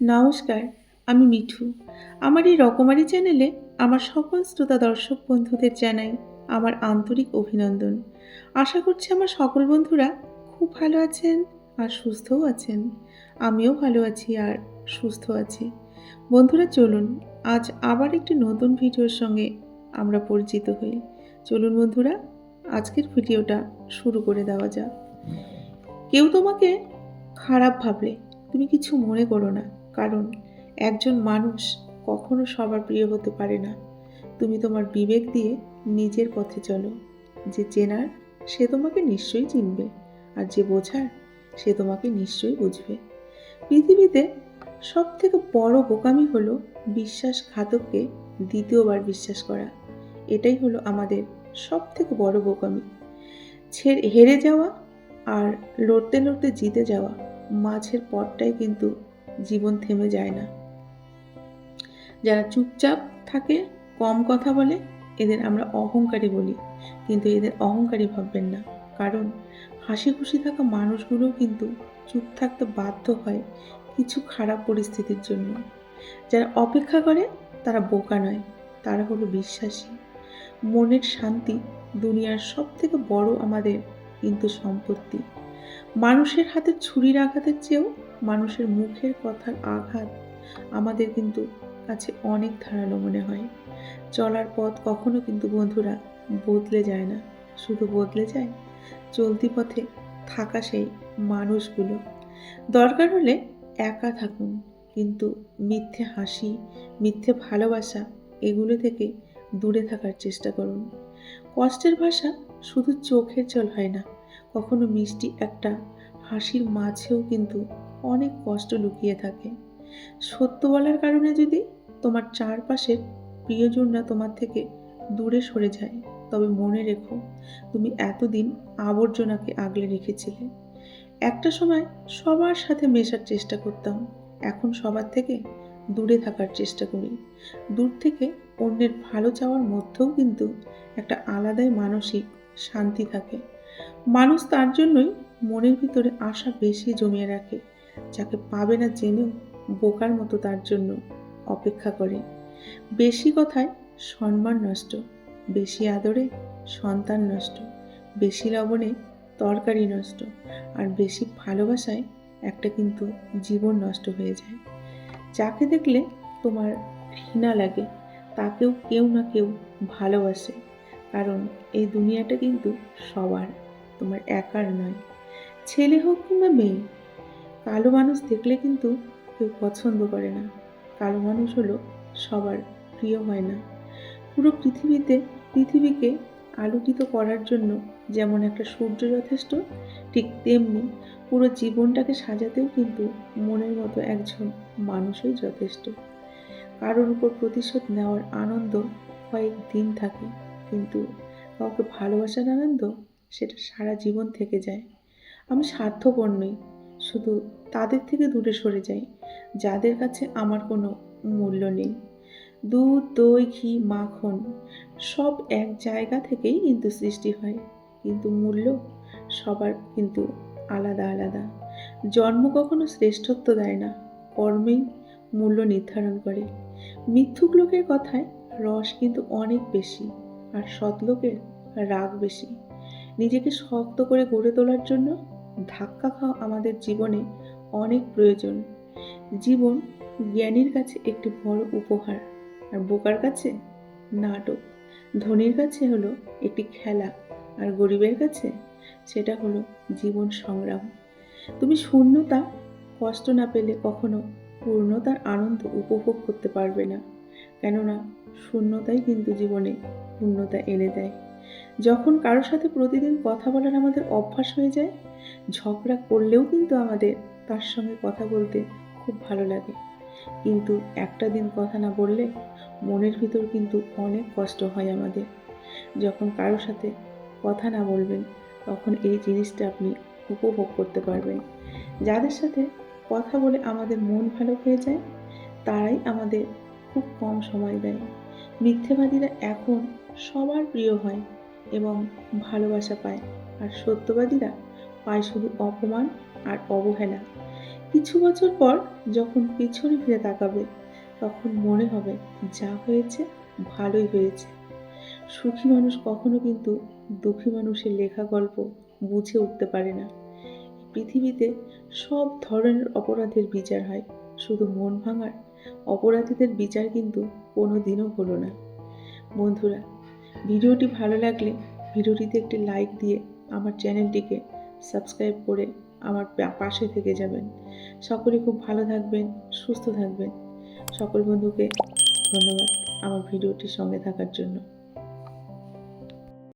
নমস্কার, আমি মিঠু। আমার এই রকমারি চ্যানেলে আমার সকল শ্রোতা দর্শক বন্ধুদের জানাই আমার আন্তরিক অভিনন্দন। আশা করছি আমার সকল বন্ধুরা খুব ভালো আছেন আর সুস্থও আছেন। আমিও ভালো আছি আর সুস্থ আছি। বন্ধুরা, চলুন আজ আবার একটি নতুন ভিডিওর সঙ্গে আমরা পরিচিত হই। চলুন বন্ধুরা, আজকের ভিডিওটা শুরু করে দেওয়া যাক। কেউ তোমাকে খারাপ ভাবলে তুমি কিছু মনে করো না। কারণ একজন মানুষ কখনো সবার প্রিয় হতে পারে না। তুমি তোমার বিবেক দিয়ে নিজের পথে চলো। যে চেনার, সে তোমাকে নিশ্চয়ই চিনবে আর যে বোঝার, সে তোমাকে নিশ্চয়ই বুঝবে। পৃথিবীতে সব থেকে বড় বোকামি হলো বিশ্বাসঘাতককে দ্বিতীয়বার বিশ্বাস করা। এটাই হলো আমাদের সব থেকে বড় বোকামি। হেরে যাওয়া আর লড়তে লড়তে জিতে যাওয়া, মাঝের পথটাই কিন্তু জীবন থেমে যায় না। যারা চুপচাপ থাকে, কম কথা বলে, এদের আমরা অহংকারী বলি। কিন্তু এদের অহংকারী ভাববেন না। কারণ হাসি খুশি থাকা মানুষগুলোও কিন্তু চুপ থাকতে বাধ্য হয় কিছু খারাপ পরিস্থিতির জন্য। যারা অপেক্ষা করে, তারা বোকা নয়, তারা হলো বিশ্বাসী। মনের শান্তি দুনিয়ার সব থেকে বড় আমাদের কিন্তু সম্পত্তি। মানুষের হাতে ছুরির আঘাতের চেয়েও মানুষের মুখের কথার আঘাত আমাদের কিন্তু কাছে অনেক ধারালো মনে হয়। চলার পথ কখনো কিন্তু বন্ধুরা বদলে যায় না। শুধু বদলে যায়, চলতি পথে থাকা সেই মানুষগুলো। দরকার হলে একা থাকুন, কিন্তু মিথ্যে হাসি, মিথ্যে ভালোবাসা এগুলো থেকে দূরে থাকার চেষ্টা করুন। কষ্টের ভাষা শুধু চোখের জল হয় না। কখনো মিষ্টি একটা হাসির মাঝেও কিন্তু অনেক কষ্ট লুকিয়ে থাকে। সত্য বলার কারণে যদি তোমার চারপাশের প্রিয়জনরা তোমার থেকে দূরে সরে যায়, তবে মনে রেখো তুমি এতদিন আবর্জনাকে আগলে রেখেছিলে। একটা সময় সবার সাথে মেশার চেষ্টা করতাম, এখন সবার থেকে দূরে থাকার চেষ্টা করি। দূর থেকে অন্যের ভালো চাওয়ার মধ্যেও কিন্তু একটা আলাদাই মানসিক শান্তি থাকে। মানুষ তার জন্যই মনের ভিতরে আশা বেশি জমিয়ে রাখে, যাকে পাবে না জেনেও বোকার মতো তার জন্য অপেক্ষা করে। বেশি কথায় সম্মান নষ্ট, বেশি আদরে সন্তান নষ্ট, বেশি লবণে তরকারি নষ্ট, আর বেশি ভালোবাসায় একটা কিন্তু জীবন নষ্ট হয়ে যায়। যাকে দেখলে তোমার ঘৃণা লাগে, তাকেও কেউ না কেউ ভালোবাসে, কারণ এই দুনিয়াটা কিন্তু সবার। তোমার একার নয়। ছেলে হোক কিংবা মেয়ে, কালো মানুষ দেখলে কিন্তু কেউ পছন্দ করে না। কালো মানুষ হলো সবার প্রিয় হয় না। পুরো পৃথিবীতে, পৃথিবীকে আলোকিত করার জন্য যেমন একটা সূর্য যথেষ্ট, ঠিক তেমনি পুরো জীবনটাকে সাজাতেও কিন্তু মনের মতো একজন মানুষই যথেষ্ট। কারোর উপর প্রতিশোধ নেওয়ার আনন্দ কয়েক দিন থাকে, কিন্তু কাউকে ভালোবাসার আনন্দ সেটা সারা জীবন থেকে যায়। আমি স্বার্থপর নই, শুধু তাদের থেকে দূরে সরে যাই, যাদের কাছে আমার কোনো মূল্য নেই। দুধ, দই, ঘি, মাখন, সব এক জায়গা থেকেই কিন্তু সৃষ্টি হয়। কিন্তু মূল্য সবার কিন্তু আলাদা আলাদা। জন্ম কখনো শ্রেষ্ঠত্ব দেয় না, কর্মেই মূল্য নির্ধারণ করে। মিথ্যুক লোকের কথায় রস কিন্তু অনেক বেশি, আর সৎ লোকের রাগ বেশি। নিজেকে শক্ত করে গড়ে তোলার জন্য ধাক্কা খাওয়া আমাদের জীবনে অনেক প্রয়োজন। জীবন জ্ঞানীর কাছে একটি বড় উপহার। আর বোকার কাছে? নাটক। ধনীর কাছে হলো একটি খেলা। আর গরিবের কাছে? সেটা হলো জীবন সংগ্রাম। তুমি শূন্যতা, কষ্ট না পেলে কখনো পূর্ণতার আনন্দ উপভোগ করতে পারবে না। কেননা শূন্যতাই কিন্তু জীবনে পূর্ণতা এনে দেয়। যখন কারোর সাথে প্রতিদিন কথা বলার আমাদের অভ্যাস হয়ে যায়, ঝগড়া করলেও কিন্তু আমাদের তার সঙ্গে কথা বলতে খুব ভালো লাগে। কিন্তু একটা দিন কথা না বললে মনের ভিতর কিন্তু অনেক কষ্ট হয় আমাদের। যখন কারোর সাথে কথা না বলবেন, তখন এই জিনিসটা আপনি উপভোগ করতে পারবেন। যাদের সাথে কথা বলে আমাদের মন ভালো হয়ে যায়, তারাই আমাদের খুব কম সময় দেয়। মিথ্যেবাদীরা এখন সবার প্রিয় হয়। এবং ভালোবাসা পায়। আর সত্যবাদীরা পায় শুধু অপমান আর অবহেলা। কিছু বছর পর যখন পিছনে ফিরে তাকাবে, তখন মনে হবে যা হয়েছে ভালোই হয়েছে। সুখী মানুষ কখনো কিন্তু দুঃখী মানুষের লেখা গল্প বুঝে উঠতে পারে না। পৃথিবীতে সব ধরনের অপরাধের বিচার হয়। শুধু মন ভাঙার অপরাধীদের বিচার কিন্তু কোনো দিনও হলো না। বন্ধুরা ভিডিওটি ভালো লাগলে ভিডিওটিতে একটি লাইক দিয়ে আমার চ্যানেলটিকে সাবস্ক্রাইব করে আমার পাশে থেকে যাবেন। সকলে খুব ভালো থাকবেন, সুস্থ থাকবেন। সকল বন্ধুকে ধন্যবাদ আমার ভিডিওটির সঙ্গে থাকার জন্য।